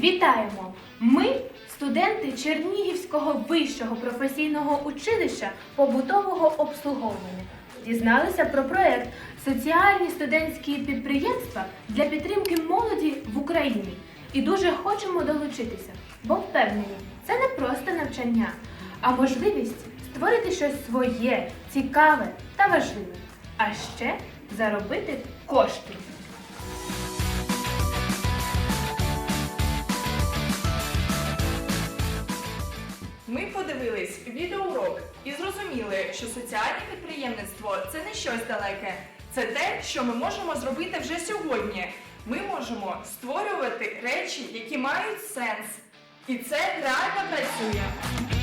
Вітаємо! Ми студенти Чернігівського вищого професійного училища побутового обслуговування. Дізналися про проект Соціальні студентські підприємства для підтримки молоді в Україні і дуже хочемо долучитися, бо впевнені, це не просто навчання, а можливість створити щось своє, цікаве та важливе, а ще заробити кошти. Ми подивились відеоурок і зрозуміли, що соціальне підприємництво це не щось далеке. Це те, що ми можемо зробити вже сьогодні. Ми можемо створювати речі, які мають сенс. І це реально працює.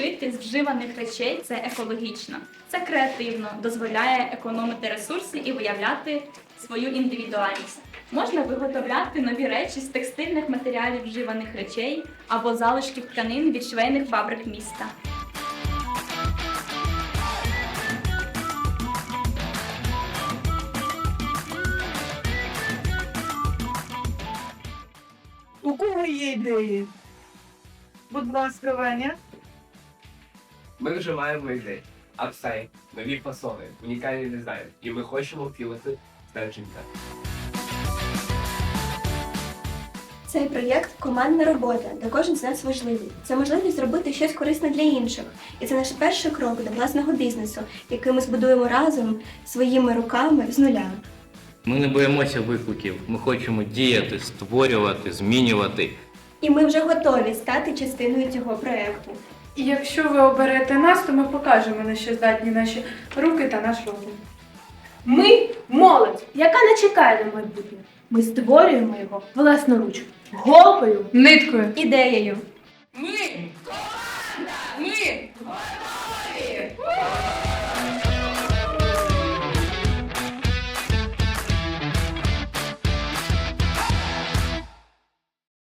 Шити з вживаних речей це екологічно, це креативно, дозволяє економити ресурси і виявляти свою індивідуальність. Можна виготовляти нові речі з текстильних матеріалів вживаних речей або залишків тканин від швейних фабрик міста. У кого є ідеї? Будь ласка, Ваня. Ми вже маємо ідеї, апсайт, нові фасони, унікальний дизайн, і ми хочемо втілити значення. Цей проєкт командна робота, де кожен з нас важливий. Це можливість зробити щось корисне для інших. І це наш перший крок до власного бізнесу, який ми збудуємо разом своїми руками з нуля. Ми не боїмося викликів. Ми хочемо діяти, створювати, змінювати. І ми вже готові стати частиною цього проєкту. І якщо ви оберете нас, то ми покажемо, на що здатні наші руки та наш розум. Ми молодь, яка не чекає на майбутнє. Ми створюємо його власноруч, голкою Ниткою. Ідеєю.